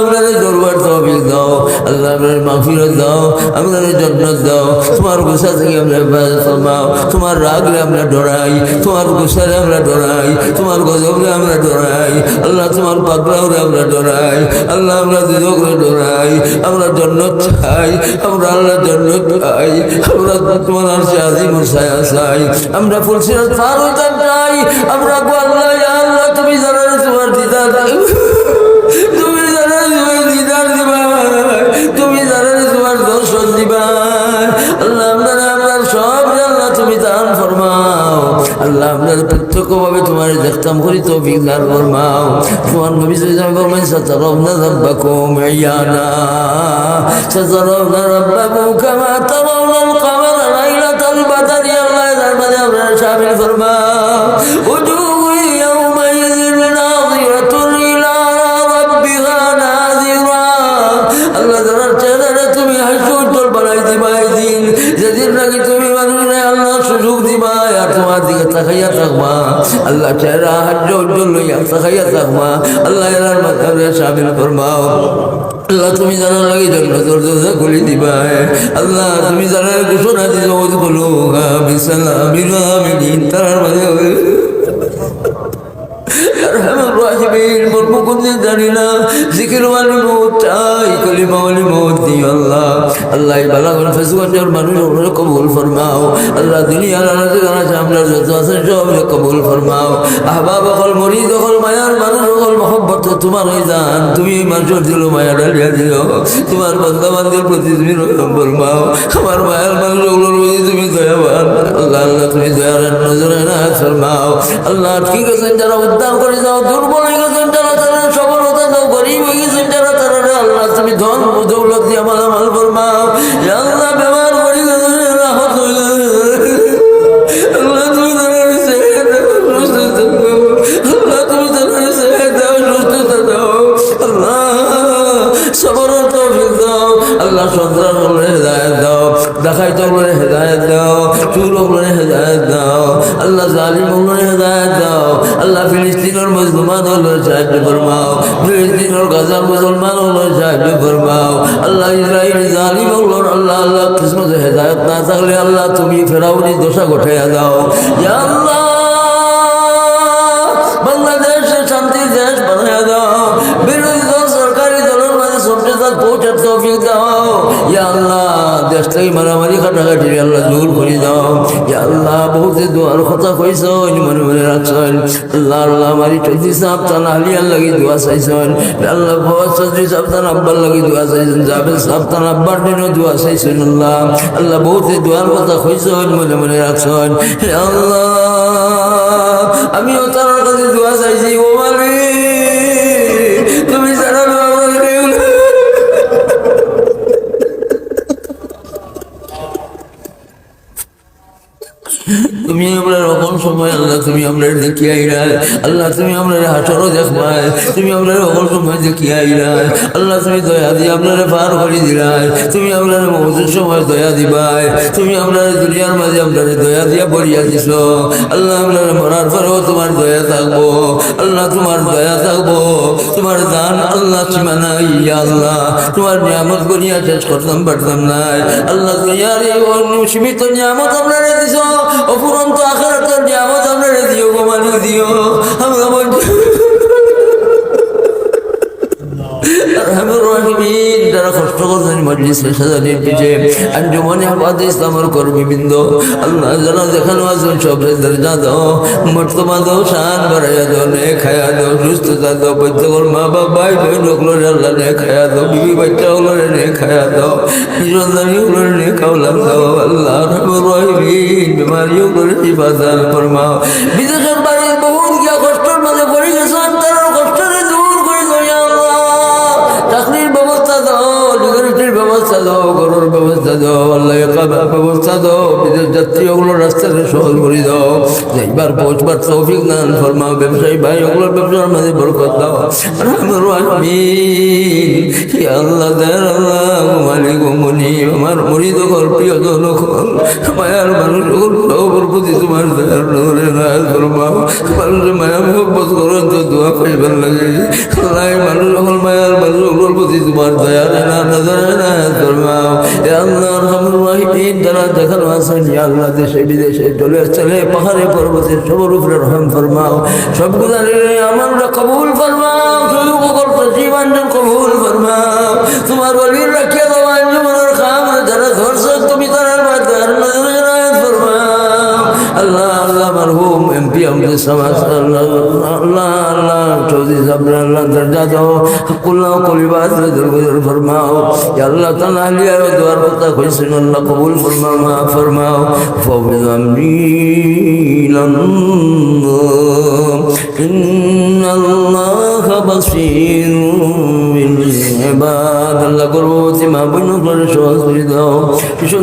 আপনাদের দরবার তহবিল দাও, আল্লাহ আপনার মাফিরত দাও, আপনাদের জন্নত দাও। তোমার গুসা থেকে আমরা হেফাজত ফরমাও, তোমার রাগরে আমরা ডরাই, তোমার গুসারে আমরা ডরাই, তোমার গজবরে আমরা ডরাই, আল্লাহ তোমার পাকড়াওরে আমরা ডরাই, আল্লাহ আমরা দুজকরে ডরাই, আমরা জন্নত চাই, আমরা আল্লাহ জন্নত চাই, আমরা তোমার আর শাদি মুসায়া চাই, আমরা ফুলসিরাত পার চাই আমরা গো তোমারে দেখতাম করি তো বিগলার ফরমাও ফরমান নবী সাল্লাল্লাহু আলাইহি সাল্লাম না রাব্বাকুম ইয়ানা সাল্লাল্লাহু রাব্বাকুম কামা তারাউনা আল-কমার লাইলাতাল বদর। ইয়াল্লাহ দরবারে আমরা শামিল ফরমাও উজু দিবা তোমার দিকে তাকাইয়া থাকবা। আল্লাহ চেহারা উজ্জ্বল লইয়া তাকাইয়া থাকবা। আল্লাহ এরার মাধ্যমে আল্লাহ তুমি জানার লাগে জন্য দরজা খুলে দিবা। আল্লাহ তুমি জানার ঘোষণা দিল বলো বিসালামিন আমিন তার কোনদিন জানি না। জিকির ওয়ালি মৌত চাই কলিমা ওয়ালি মৌত আল্লাহ। আল্লাহ, এই বালাগন ফেসগঞ্জের মানুষ ফরমাও। আল্লাহ দুনিয়া আনাতে জানাচ্ছে আমরা যত আছেন সব দখল মায়ার মানুষ, অকল মহব্বত, তোমার হয়ে যান তুমি মানুষের দিল মায়া ডালিয়া দিও। তোমার বন্ধা বান্ধবের প্রতি তুমি রকম ফরমাও। আমার মায়ার মানুষ, ওগুলোর প্রতি তুমি দয়াবান। আল্লাহ আল্লাহ আল্লাহ ঠিক আছেন যারা উদ্ধার করে যাও, দুর্বল হয়ে গেছেন যারা তারা সফলতা দাও, গরিব হয়ে গেছেন তুমি ধন দৌলত দিয়ে আমার আমার ফরমাও। আল্লাহ, ব্যবহার করে গেছেন রাহত হয়ে আল্লাহ তুমি আল্লাহ তুমি তারা আল্লাহ, সবরের তৌফিক দাও। দেখাইত বলে আল্লাহ জালিম বলে হেদায়ত দাও। আল্লাহ ফিলিস্তিনের মুসলমান হলো সাহায্য ফরমাও। ফিলিস্তিনের গাজার মুসলমান হলো সাহায্য ফরমাও। আল্লাহ ইসরায়েল জালিম হলো আল্লাহ আল্লাহ, কিসমত হেদায়ত না থাকলে আল্লাহ তুমি ফেরাউনি দোষা ঘটাইয়া দাও। আল্লাহ বহুতে দোয়ার কথা কইছন মনে মনে রাখছেন আল্লাহ আল্লাহ মারি চৌধুরী সাহেব তান আলিয়ার লাগি দোয়া চাইছেন। আল্লাহ ফওয়াজ চৌধুরী সাহেব তান আব্বার লাগি দোয়া চাইছেন, জাবেদ সাহেব তান আব্বার দিনও দোয়া চাইছেন আল্লাহ। আল্লাহ বহুতে দোয়ার কথা কইছন মনে মনে রাখছেন আল্লাহ। তুমি আমরা রকম সময়, আল্লাহ তুমি আমরা দেখি আইরা আল্লাহ তুমি আমরা হাসরও দেখবাই তুমি আমরা রকম সময় দেখি আইরা আল্লাহ তুমি দয়া দিয়ে আপনারা পার করে দিলাই তুমি আমরা মৌজুর সময় দয়া দিবাই তুমি আমরা দুনিয়ার মাঝে আপনারা দয়া দিয়া বলিয়া দিছ। আল্লাহ আমরা মরার পরেও তোমার দয়া থাকব। আল্লাহ তোমার দয়া থাকব। তোমার দান আল্লাহ সীমানা ইয়া আল্লাহ। তোমার নিয়ামত করিয়া শেষ করতাম, পারতাম নাই। আল্লাহ দুনিয়ার এই সীমিত নিয়ামত আপনারা দিছ। অপুরন্ত আখেরাতের নিয়ামত আমরা দিও গো মালিক দিও আমরা বলছি আরহামুর রাহিমিন যারা কষ্ট করছেন মজলিসে সাজানির পিছে আঞ্জুমনে হাফাজে ইসলামের কর্মীবৃন্দ। আল্লাহ যারা দেখানো আছেন সব দরজা দাও মর্তবা দাও শান বাড়াইয়া দাও নে খায়া দাও সুস্থতা দাও, প্রত্যেকের মা বাবা ভাই ওগুলোর আল্লাহ নে খায়া দাও, বিবি বাচ্চা ওগুলোর নে খায়া দাও নিরন্দানি ওগুলোর নে খাওলাম দাও আল্লাহ রাহিমিন বিমারি ওগুলোর হিফাজত ফরমাও। বিদেশের বাড়ির বহুত গিয়া কষ্টের মাঝে পড়ে গেছেন তারা কষ্টের দূর করে দাও আল্লাহ। চাকরির ব্যবস্থা দাও, গরুর ব্যবস্থা দাও আল্লাহ একাবার ব্যবস্থা দাও, বিদেশ যাত্রী ওগুলো রাস্তাকে সহজ করে দাও। যাইবার পৌঁছবার তৌফিক দান ফরমাও, ব্যবসায়ী ভাই ওগুলোর ব্যবসার মাঝে বরকত দাও। রহমান রাহিমিন আল্লাহ দয়ার আল্লাহ মালিক মুনি, আমার মুরিদ কর প্রিয় কর মায়ার মানুষ ওর প্রতি তোমার ফরমাও। মানুষের মায়া মোহব্বত করো তো দোয়া পাইবার লাগে। আল্লাহ মানুষ সকল মায়ার মানুষ ওগুলোর প্রতি তোমার দয়া না নায়াত ফরমাও ইয়া আল্লাহ রহমান রহিম, যারা দেখানো আছেন ইয়া আল্লাহ, দেশে, বিদেশে, চলে চলে পাহাড়ে পর্বতে সবর উপরে রহম ফরমাও। সবগুলা আমরা কবুল ফরমাও জীবন কবুল ফরমাও। তোমার বলির রাখিয়া দেওয়া জীবনের খাম, যারা আল্লাহ আল্লাহ মারহুম এমপি আমাদের সমাজ আল্লাহ আল্লাহ আল্লাহ চৌধুরী সাহেব আল্লাহ দরজা দাও কুল্লাহ কলিবাদ দরগুজর ফরমাও ইয়া আল্লাহ তাআলা আলিয়া দুয়ার কথা কইছেন আল্লাহ কবুল ফরমাও মা ফরমাও ফাওয়াজ আমরিন إن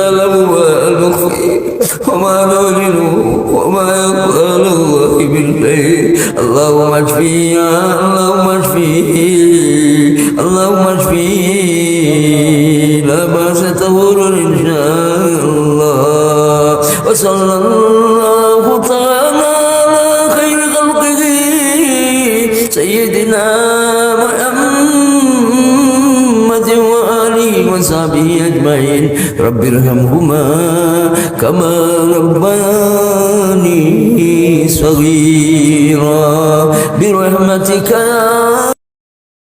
تعلم ما نخفي وما نعلن وما على الله بالليل اللهم اشفيا اللهم اشفيه اللهم اشفيه لا باس تهور ان شاء الله وصلى الله تعالى على خير خلقه سيدنا وصحبه أجمعين. رب ارحمهما كما ربياني صغيرا. برحمتك يا